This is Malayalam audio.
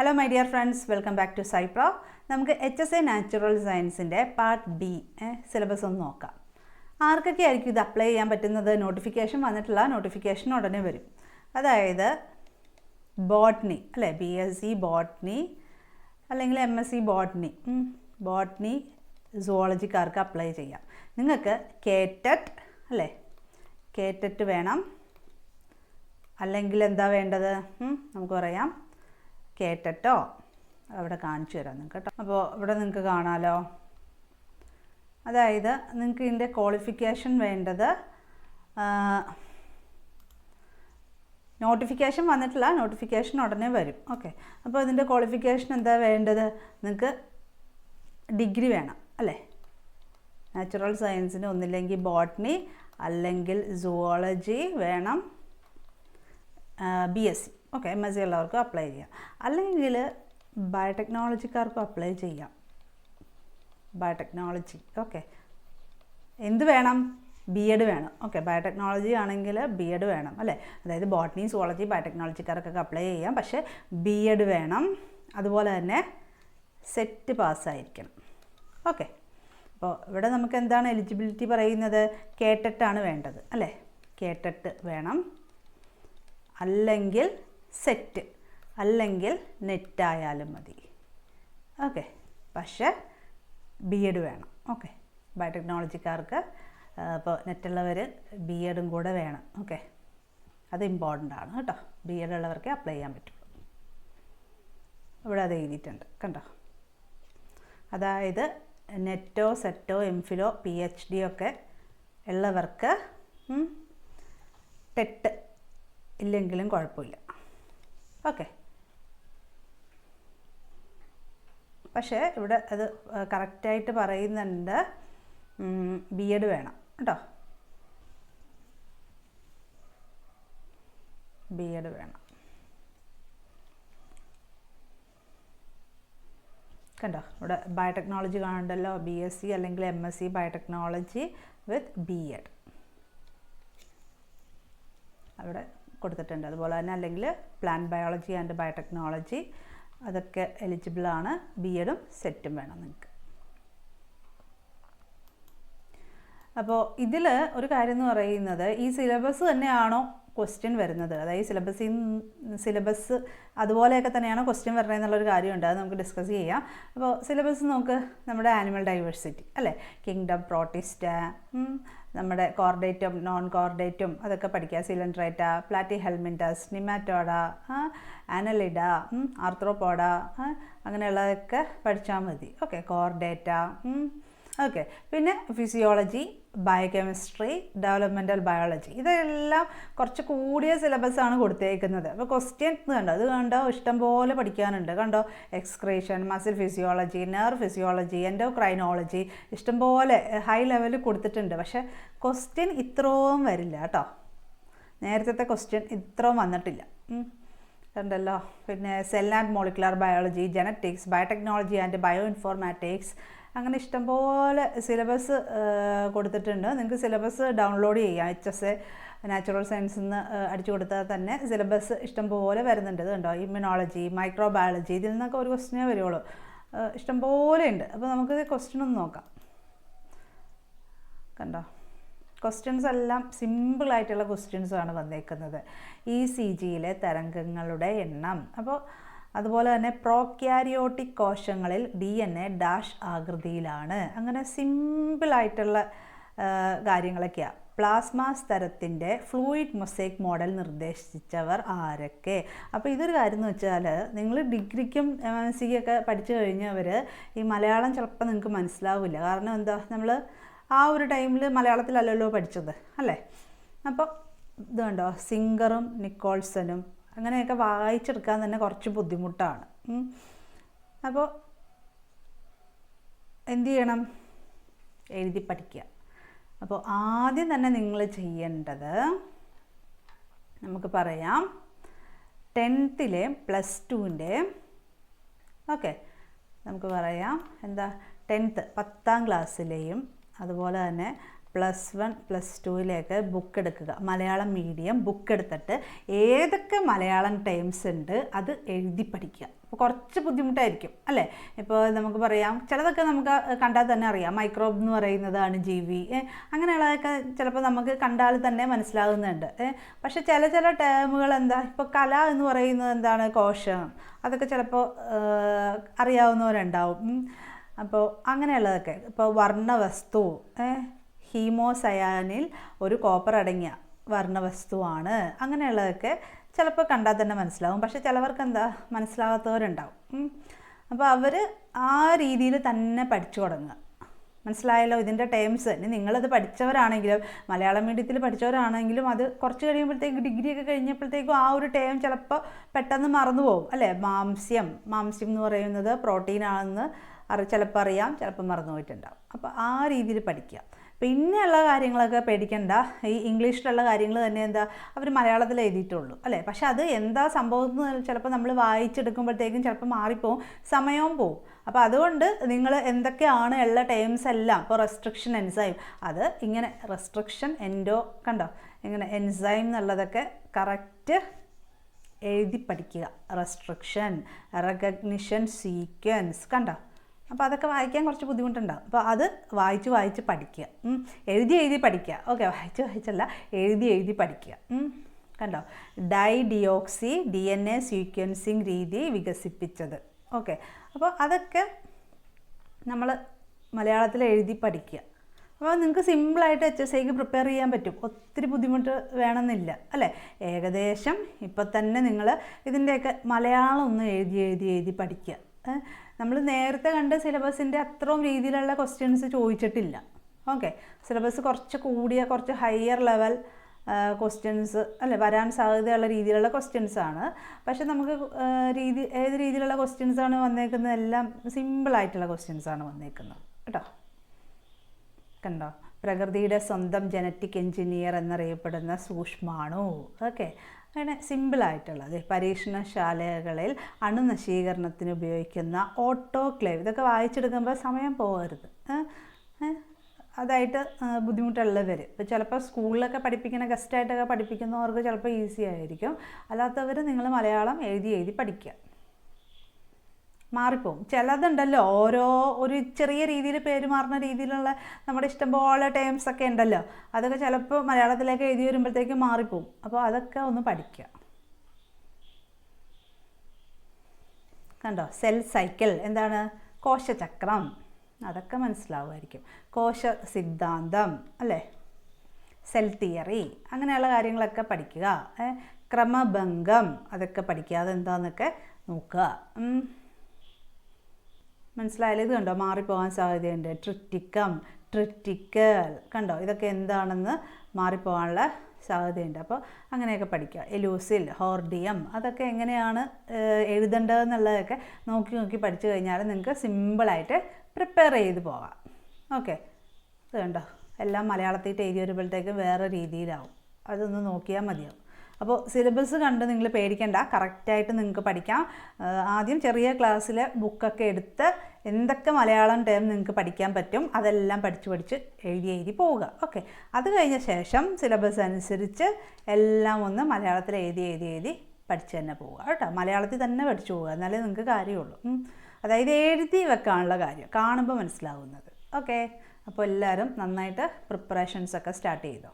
Hello my dear friends welcome back to Sypro നമുക്ക് എച്ച് എസ് എ നാച്ചുറൽ സയൻസിന്റെ പാർട്ട് ബി സിലബസ് ഒന്ന് നോക്കാം. ആർക്കൊക്കെ ആയിരിക്കും ഇത് അപ്ലൈ ചെയ്യാൻ പറ്റുന്നത്? നോട്ടിഫിക്കേഷൻ വന്നിട്ടുള്ള നോട്ടിഫിക്കേഷൻ ഉടനെ വരും. അതായത് ബോട്ട്നി അല്ലേ? ബി എസ് സി ബോട്ട്നി അല്ലെങ്കിൽ M S C botany botany സുവോളജിക്കാർക്ക് apply ചെയ്യാം. നിങ്ങൾക്ക് കേറ്ററ്റ് അല്ലേ? കേറ്ററ്റ് വേണം. അല്ലെങ്കിൽ എന്താ വേണ്ടത്? നമുക്ക് പറയാം. കേറ്റട്ടോ അവിടെ കാണിച്ചു തരാം നിങ്ങൾക്ക് കേട്ടോ. അപ്പോൾ ഇവിടെ നിങ്ങൾക്ക് കാണാമല്ലോ അതായത് നിങ്ങൾക്ക് ഇതിന്റെ ക്വാളിഫിക്കേഷൻ വേണ്ടത് നോട്ടിഫിക്കേഷൻ വന്നിട്ടില്ല നോട്ടിഫിക്കേഷൻ ഉടനെ വരും. ഓക്കെ അപ്പോൾ ഇതിന്റെ ക്വാളിഫിക്കേഷൻ എന്താ വേണ്ടത്? നിങ്ങൾക്ക് ഡിഗ്രി വേണം അല്ലേ? നാച്ചുറൽ സയൻസിന് ഒന്നില്ലെങ്കിൽ ബോട്ടണി അല്ലെങ്കിൽ സുവോളജി വേണം B S C okay M S C ഉള്ളവർക്കും അപ്ലൈ ചെയ്യാം. അല്ലെങ്കിൽ ബയോടെക്നോളജിക്കാർക്കും അപ്ലൈ ചെയ്യാം. ബയോടെക്നോളജി ഓക്കെ എന്ത് വേണം? ബി എഡ് വേണം. ഓക്കെ ബയോടെക്നോളജി ആണെങ്കിൽ ബി എഡ് വേണം അല്ലേ? അതായത് ബോട്ടണി സോളജി ബയോടെക്നോളജിക്കാർക്കൊക്കെ അപ്ലൈ ചെയ്യാം. പക്ഷേ ബി എഡ് വേണം. അതുപോലെ തന്നെ സെറ്റ് പാസ്സായിരിക്കണം ഓക്കെ അപ്പോൾ ഇവിടെ നമുക്ക് എന്താണ് എലിജിബിലിറ്റി പറയുന്നത്? കേട്ടിട്ടാണ് വേണ്ടത് അല്ലേ? കേട്ടിട്ട് വേണം. അല്ലെങ്കിൽ സെറ്റ്. അല്ലെങ്കിൽ നെറ്റായാലും മതി. ഓക്കെ. പക്ഷേ ബി എഡ് വേണം. ഓക്കെ. ബയോടെക്നോളജിക്കാർക്ക് ഇപ്പോൾ നെറ്റുള്ളവർ ബി എഡും കൂടെ വേണം. ഓക്കെ. അത് ഇമ്പോർട്ടന്റ് ആണ് കേട്ടോ. ബി എഡ് ഉള്ളവർക്ക് അപ്ലൈ ചെയ്യാൻ പറ്റുള്ളൂ ഇവിടെ അത് എഴുതിയിട്ടുണ്ട്. കണ്ടോ? അതായത് നെറ്റോ സെറ്റോ എംഫിലോ പി എച്ച് ഡി ഒക്കെ ഉള്ളവർക്ക് ടെട്ട് ഇല്ലെങ്കിലും കുഴപ്പമില്ല. ഓക്കെ. പക്ഷേ ഇവിടെ അത് കറക്റ്റായിട്ട് പറയുന്നുണ്ട്. ബി എഡ് വേണം. കേട്ടോ? ബി എഡ് വേണം. കണ്ടോ? ഇവിടെ ബയോടെക്നോളജി കാണണ്ടല്ലോ ബി എസ് സി അല്ലെങ്കിൽ M S C biotechnology with B Ed അവിടെ കൊടുത്തിട്ടുണ്ട്. അതുപോലെ തന്നെ അല്ലെങ്കിൽ പ്ലാന്റ് ബയോളജി ആൻഡ് ബയോടെക്നോളജി അതൊക്കെ എലിജിബിളാണ് ബി എഡും സെറ്റും വേണം നിങ്ങൾക്ക് അപ്പോൾ ഇതിൽ ഒരു കാര്യം എന്ന് പറയുന്നത് ഈ സിലബസ് തന്നെയാണോ ക്വസ്റ്റ്യൻ വരുന്നത്. അതായത് സിലബസിൽ സിലബസ് അതുപോലെയൊക്കെ തന്നെയാണ് ക്വസ്റ്റ്യൻ വരുന്നത് എന്നുള്ളൊരു കാര്യമുണ്ട്. അത് നമുക്ക് ഡിസ്കസ് ചെയ്യാം. അപ്പോൾ സിലബസ് നമുക്ക് നമ്മുടെ ആനിമൽ ഡൈവേഴ്സിറ്റി അല്ലേ? കിങ്ഡം പ്രോട്ടിസ്റ്റ നമ്മുടെ കോർഡേറ്റും നോൺ കോർഡേറ്റും അതൊക്കെ പഠിക്കുക. സിലൻഡ്രേറ്റ പ്ലാറ്റി ഹെൽമിന്റസ് നിമാറ്റോഡ ആനലിഡ ആർത്രോപോഡ അങ്ങനെയുള്ളതൊക്കെ പഠിച്ചാൽ മതി. ഓക്കെ കോർഡേറ്റ ഓക്കെ പിന്നെ ഫിസിയോളജി ബയോകെമിസ്ട്രി ഡെവലപ്മെന്റൽ ബയോളജി ഇതെല്ലാം കുറച്ച് കൂടിയ സിലബസാണ് കൊടുത്തേക്കുന്നത്. അപ്പോൾ ക്വസ്റ്റ്യൻ കണ്ടോ? അത് കണ്ടോ? ഇഷ്ടംപോലെ പഠിക്കാനുണ്ട്. കണ്ടോ? Excretion muscle physiology nerve physiology endocrinology ഇഷ്ടംപോലെ ഹൈ ലെവലിൽ കൊടുത്തിട്ടുണ്ട്. പക്ഷേ ക്വസ്റ്റ്യൻ ഇത്രയും വരില്ല കേട്ടോ. നേരത്തെ ക്വസ്റ്റ്യൻ ഇത്രയും വന്നിട്ടില്ല. കണ്ടല്ലോ. പിന്നെ cell and molecular biology genetics biotechnology and bio informatics അങ്ങനെ ഇഷ്ടംപോലെ സിലബസ് കൊടുത്തിട്ടുണ്ട്. നിങ്ങൾക്ക് സിലബസ് ഡൗൺലോഡ് ചെയ്യാം. എച്ച് എസ് എ നാച്ചുറൽ സയൻസിൽ നിന്ന് അടിച്ചു കൊടുത്താൽ തന്നെ സിലബസ് ഇഷ്ടംപോലെ വരുന്നുണ്ട്. ഇത് കണ്ടോ? ഇമ്മ്യൂണോളജി മൈക്രോബയോളജി ഇതിൽ നിന്നൊക്കെ ഒരു ക്വസ്റ്റിനേ വരുള്ളൂ. ഇഷ്ടംപോലെ ഉണ്ട്. അപ്പോൾ നമുക്ക് ക്വസ്റ്റ്യൻ ഒന്ന് നോക്കാം. കണ്ടോ? ക്വസ്റ്റ്യൻസ് എല്ലാം സിമ്പിളായിട്ടുള്ള ക്വസ്റ്റ്യൻസാണ് വന്നേക്കുന്നത്. ഇ സി ജിയിലെ തരംഗങ്ങളുടെ എണ്ണം. അപ്പോൾ അതുപോലെ തന്നെ പ്രോക്യാരിയോട്ടിക് കോശങ്ങളിൽ ഡി എൻ എ ഡാഷ് ആകൃതിയിലാണ്. അങ്ങനെ സിമ്പിളായിട്ടുള്ള കാര്യങ്ങളൊക്കെയാണ് പ്ലാസ്മ സ്തരത്തിന്റെ ഫ്ലൂയിഡ് മൊസൈക്ക് മോഡൽ നിർദ്ദേശിച്ചവർ ആരൊക്കെ? അപ്പോൾ ഇതൊരു കാര്യം എന്ന് വെച്ചാൽ നിങ്ങൾ ഡിഗ്രിക്കും എം എം സിക്കൊക്കെ പഠിച്ചു കഴിഞ്ഞവർ ഈ മലയാളം ചിലപ്പോൾ നിങ്ങൾക്ക് മനസ്സിലാവില്ല. കാരണം എന്താ? നമ്മൾ ആ ഒരു ടൈമിൽ മലയാളത്തിലല്ലല്ലോ പഠിച്ചത് അല്ലേ? അപ്പോൾ ഇതുണ്ടോ? സിംഗറും നിക്കോൾസനും അങ്ങനെയൊക്കെ വായിച്ചെടുക്കാൻ തന്നെ കുറച്ച് ബുദ്ധിമുട്ടാണ്. അപ്പോൾ എന്ത് ചെയ്യണം? എഴുതി പഠിക്കുക. അപ്പോൾ ആദ്യം തന്നെ നിങ്ങൾ ചെയ്യേണ്ടത് നമുക്ക് പറയാം. ടെൻത്തിലെ പ്ലസ് ടുവിന്റെ ഓക്കെ. നമുക്ക് പറയാം എന്താ? ടെൻത്ത് പത്താം ക്ലാസ്സിലെയും അതുപോലെ തന്നെ പ്ലസ് വൺ പ്ലസ് ടുവിലേക്ക് ബുക്ക് എടുക്കുക. മലയാളം മീഡിയം ബുക്ക് എടുത്തിട്ട് ഏതൊക്കെ മലയാളം ടേംസ് ഉണ്ട് അത് എഴുതി പഠിക്കുക. അപ്പോൾ കുറച്ച് ബുദ്ധിമുട്ടായിരിക്കും അല്ലേ? ഇപ്പോൾ നമുക്ക് പറയാം ചിലതൊക്കെ നമുക്ക് കണ്ടാൽ തന്നെ അറിയാം. മൈക്രോബ് എന്ന് പറയുന്നതാണ് ജീവി ഏ, അങ്ങനെയുള്ളതൊക്കെ ചിലപ്പോൾ നമുക്ക് കണ്ടാൽ തന്നെ മനസ്സിലാകുന്നുണ്ട് പക്ഷേ ചില ചില ടേമുകൾ എന്താ ഇപ്പോൾ കല എന്ന് പറയുന്നത് എന്താണ്? കോശം. അതൊക്കെ ചിലപ്പോൾ അറിയാവുന്നവരുണ്ടാവും. അപ്പോൾ അങ്ങനെയുള്ളതൊക്കെ. ഇപ്പോൾ വർണവസ്തു ഏ, ഹീമോസയാനിൽ ഒരു കോപ്പർ അടങ്ങിയ വർണവസ്തുവാണ്. അങ്ങനെയുള്ളതൊക്കെ ചിലപ്പോൾ കണ്ടാൽ തന്നെ മനസ്സിലാവും. പക്ഷെ ചിലവർക്ക് എന്താ മനസ്സിലാകാത്തവരുണ്ടാവും. അപ്പോൾ അവർ ആ രീതിയിൽ തന്നെ പഠിച്ചു തുടങ്ങുക. മനസ്സിലായല്ലോ ഇതിന്റെ ടേംസ് ഇനി നിങ്ങളത് പഠിച്ചവരാണെങ്കിലും മലയാളം മീഡിയത്തിൽ പഠിച്ചവരാണെങ്കിലും അത് കുറച്ച് കഴിയുമ്പോഴത്തേക്ക് ഡിഗ്രി ഒക്കെ കഴിഞ്ഞപ്പോഴത്തേക്കും ആ ഒരു ടേം ചിലപ്പോൾ പെട്ടെന്ന് മറന്നു പോകും. അല്ലേ? മാംസ്യം. മാംസ്യം എന്ന് പറയുന്നത് പ്രോട്ടീനാണെന്ന് അറി ചിലപ്പോൾ അറിയാം ചിലപ്പോൾ മറന്നു പോയിട്ടുണ്ടാവും. അപ്പോൾ ആ രീതിയിൽ പഠിക്കുക. പിന്നെയുള്ള കാര്യങ്ങളൊക്കെ പേടിക്കണ്ട. ഈ ഇംഗ്ലീഷിലുള്ള കാര്യങ്ങൾ തന്നെ എന്താ അവർ മലയാളത്തിൽ എഴുതിയിട്ടുള്ളൂ അല്ലേ? പക്ഷെ അത് എന്താ സംഭവം എന്ന് ചിലപ്പോൾ നമ്മൾ വായിച്ചെടുക്കുമ്പോഴത്തേക്കും ചിലപ്പോൾ മാറിപ്പോവും സമയവും പോവും. അപ്പോൾ അതുകൊണ്ട് നിങ്ങൾ എന്തൊക്കെയാണ് ഉള്ള ടേംസ് എല്ലാം ഇപ്പോൾ റെസ്ട്രിക്ഷൻ എൻസൈം അത് ഇങ്ങനെ റെസ്ട്രിക്ഷൻ എൻഡോ കണ്ടോ? ഇങ്ങനെ എൻസൈം എന്നുള്ളതൊക്കെ കറക്റ്റ് എഴുതി പഠിക്കുക. റെസ്ട്രിക്ഷൻ റെക്കഗ്നിഷൻ സീക്വൻസ് കണ്ടോ? അപ്പോൾ അതൊക്കെ വായിക്കാൻ കുറച്ച് ബുദ്ധിമുട്ടുണ്ടാകും അപ്പോൾ അത് വായിച്ച് വായിച്ച് പഠിക്കുക. എഴുതി എഴുതി പഠിക്കുക. ഓക്കെ വായിച്ച് വായിച്ചല്ല എഴുതി എഴുതി പഠിക്കുക. കണ്ടോ? Di deoxy D N A sequencing രീതി വികസിപ്പിച്ചത്. ഓക്കെ. അപ്പോൾ അതൊക്കെ നമ്മൾ മലയാളത്തിൽ എഴുതി പഠിക്കുക. അപ്പോൾ നിങ്ങൾക്ക് സിമ്പിളായിട്ട് എച്ച് എസ് ഐക്ക് പ്രിപ്പയർ ചെയ്യാൻ പറ്റും. ഒത്തിരി ബുദ്ധിമുട്ട് വേണമെന്നില്ല. അല്ലേ? ഏകദേശം ഇപ്പം തന്നെ നിങ്ങൾ ഇതിന്റെയൊക്കെ മലയാളം ഒന്ന് എഴുതി എഴുതി എഴുതി പഠിക്കുക. നമ്മൾ നേരത്തെ കണ്ട സിലബസിന്റെ അത്രയും രീതിയിലുള്ള ക്വസ്റ്റ്യൻസ് ചോദിച്ചിട്ടില്ല. ഓക്കെ സിലബസ് കുറച്ച് കൂടിയ കുറച്ച് ഹയർ ലെവൽ ക്വസ്റ്റ്യൻസ് അല്ലെ വരാൻ സാധ്യതയുള്ള രീതിയിലുള്ള ക്വസ്റ്റ്യൻസ് ആണ്. പക്ഷെ നമുക്ക് രീതി ഏത് രീതിയിലുള്ള ക്വസ്റ്റ്യൻസ് ആണ് വന്നേക്കുന്നത്? എല്ലാം സിമ്പിളായിട്ടുള്ള ക്വസ്റ്റ്യൻസ് ആണ് വന്നേക്കുന്നത്. കേട്ടോ? കണ്ടോ? പ്രകൃതിയുടെ സ്വന്തം ജനറ്റിക് എഞ്ചിനീയർ എന്നറിയപ്പെടുന്ന സൂക്ഷ്മാണു ഓക്കെ അങ്ങനെ സിമ്പിളായിട്ടുള്ളത്. പരീക്ഷണശാലകളിൽ അണുനശീകരണത്തിന് ഉപയോഗിക്കുന്ന ഓട്ടോക്ലേവ്. ഇതൊക്കെ വായിച്ചെടുക്കുമ്പോൾ സമയം പോകരുത്? അതായിട്ട് ബുദ്ധിമുട്ടുള്ളവർ ഇപ്പോൾ ചിലപ്പോൾ സ്കൂളിലൊക്കെ പഠിപ്പിക്കുന്ന ഗസ്റ്റായിട്ടൊക്കെ പഠിപ്പിക്കുന്നവർക്ക് ചിലപ്പോൾ ഈസി ആയിരിക്കും. അല്ലാത്തവർ നിങ്ങൾ മലയാളം എഴുതി എഴുതി പഠിക്കുക. മാറിപ്പോവും. ചിലതുണ്ടല്ലോ ഓരോ ഒരു ചെറിയ രീതിയിൽ പേര് മാറുന്ന രീതിയിലുള്ള നമ്മുടെ ഇഷ്ടംപോലെ ടേംസ് ഒക്കെ ഉണ്ടല്ലോ. അതൊക്കെ ചിലപ്പോൾ മലയാളത്തിലേക്ക് എഴുതി വരുമ്പോഴത്തേക്കും മാറിപ്പോവും. അപ്പോൾ അതൊക്കെ ഒന്ന് പഠിക്കുക. കണ്ടോ? സെൽ സൈക്കിൾ എന്താണ്? കോശചക്രം. അതൊക്കെ മനസ്സിലാവുമായിരിക്കും. കോശ സിദ്ധാന്തം അല്ലേ? സെൽ തിയറി അങ്ങനെയുള്ള കാര്യങ്ങളൊക്കെ പഠിക്കുക. ക്രമഭംഗം. അതൊക്കെ പഠിക്കുക. അതെന്താന്നൊക്കെ നോക്കുക. മനസ്സിലായാലും ഇത് കണ്ടോ? മാറിപ്പോകാൻ സാധ്യതയുണ്ട്. Triticum triticale. കണ്ടോ? ഇതൊക്കെ എന്താണെന്ന് മാറിപ്പോകാനുള്ള സാധ്യതയുണ്ട്. അപ്പോൾ അങ്ങനെയൊക്കെ പഠിക്കുക. എലൂസിൽ ഹോർഡിയം അതൊക്കെ എങ്ങനെയാണ് എഴുതേണ്ടതെന്നുള്ളതൊക്കെ നോക്കി നോക്കി പഠിച്ചു കഴിഞ്ഞാൽ നിങ്ങൾക്ക് സിമ്പിളായിട്ട് പ്രിപ്പയർ ചെയ്ത് പോകാം. ഓക്കെ. ഇത് കണ്ടോ? എല്ലാം മലയാളത്തിൽ എഴുതി വേറെ രീതിയിലാവും. അതൊന്ന് നോക്കിയാൽ മതിയാവും. അപ്പോൾ സിലബസ് കണ്ട് നിങ്ങൾ പേടിക്കേണ്ട. കറക്റ്റായിട്ട് നിങ്ങൾക്ക് പഠിക്കാം. ആദ്യം ചെറിയ ക്ലാസ്സിൽ ബുക്കൊക്കെ എടുത്ത് എന്തൊക്കെ മലയാളം ടേം നിങ്ങൾക്ക് പഠിക്കാൻ പറ്റും അതെല്ലാം പഠിച്ച് പഠിച്ച് എഴുതി എഴുതി പോവുക. ഓക്കെ അത് കഴിഞ്ഞ ശേഷം സിലബസ് അനുസരിച്ച് എല്ലാം ഒന്ന് മലയാളത്തിൽ എഴുതി എഴുതി എഴുതി പഠിച്ച് തന്നെ പോവുക കേട്ടോ. മലയാളത്തിൽ തന്നെ പഠിച്ചു പോവുക. എന്നാലേ നിങ്ങൾക്ക് കാര്യമുള്ളൂ. അതായത് എഴുതി വെക്കാനുള്ള കാര്യം. കാണുമ്പോൾ മനസ്സിലാവുന്നത്. ഓക്കെ അപ്പോൾ എല്ലാവരും നന്നായിട്ട് പ്രിപ്പറേഷൻസ് ഒക്കെ സ്റ്റാർട്ട് ചെയ്തോ.